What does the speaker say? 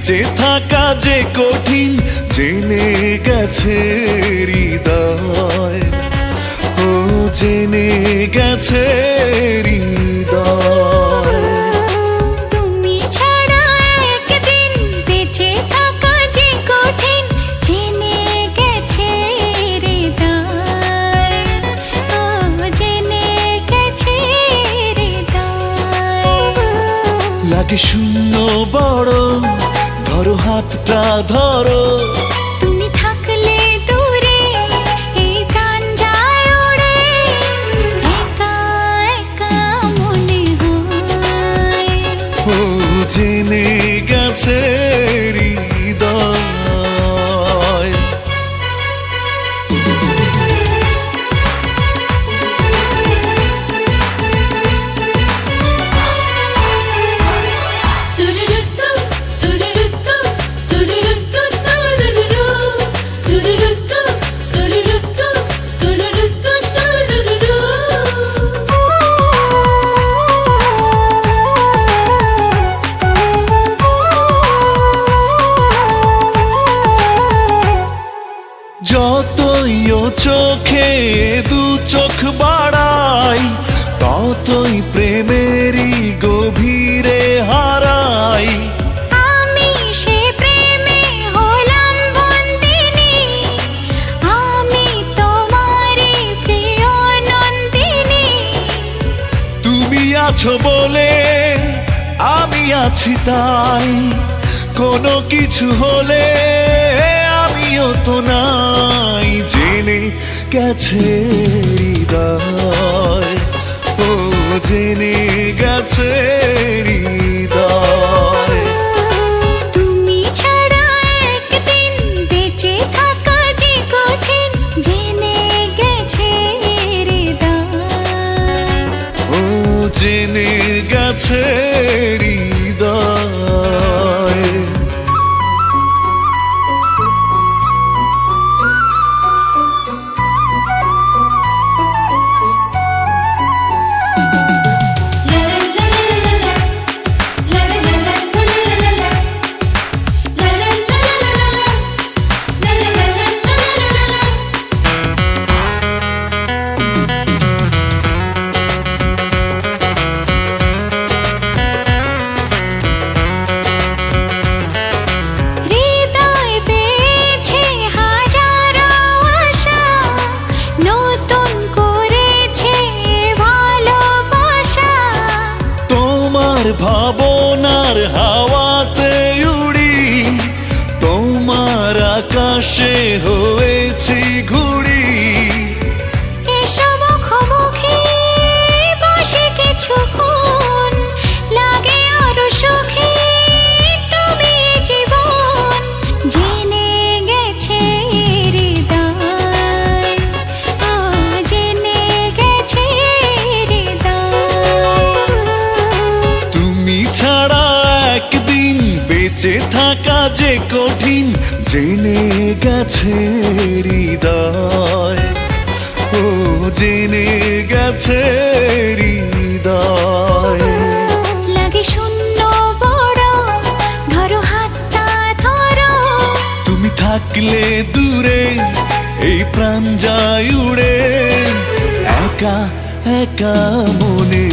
বেঁচে থাকা যে কঠিন জেনে গেছে হৃদয়। ও জেনে গেছে হৃদয়। তুমি ছাড়া একদিন বেঁচে থাকা যে কঠিন জেনে গেছে হৃদয়। ও জেনে গেছে হৃদয়। লাগে শূন্য বড় ধরো হাতটা ধরো। তুমি থাকলে দূরে এই প্রাণ যায় ওড়ে একা একা মনে হয়। ও জেনে চোখে দু চোখ বাড়াই ততই প্রেমেরই গভীরে হারাই। আমি সে প্রেমে হলাম বন্দিনী আমি তোমারই প্রিয় নন্দিনী। তুমি আছো বলে আমি আছি তাই কোনো কিছু হলে গেছে হৃদয় ও জেনে গেছে ভাবনার হাওয়াতে উড়ি। তোমার আকাশে হয়েছি ঘুড়ি বেঁচে থাকা যে কঠিন জেনে গেছে হৃদয়। ও জেনে গেছে হৃদয়। লাগে শূন্য বড় ধরো হাতটা ধরো। তুমি থাকলে দূরে এই প্রাণ যায় উড়ে। একা একা মনে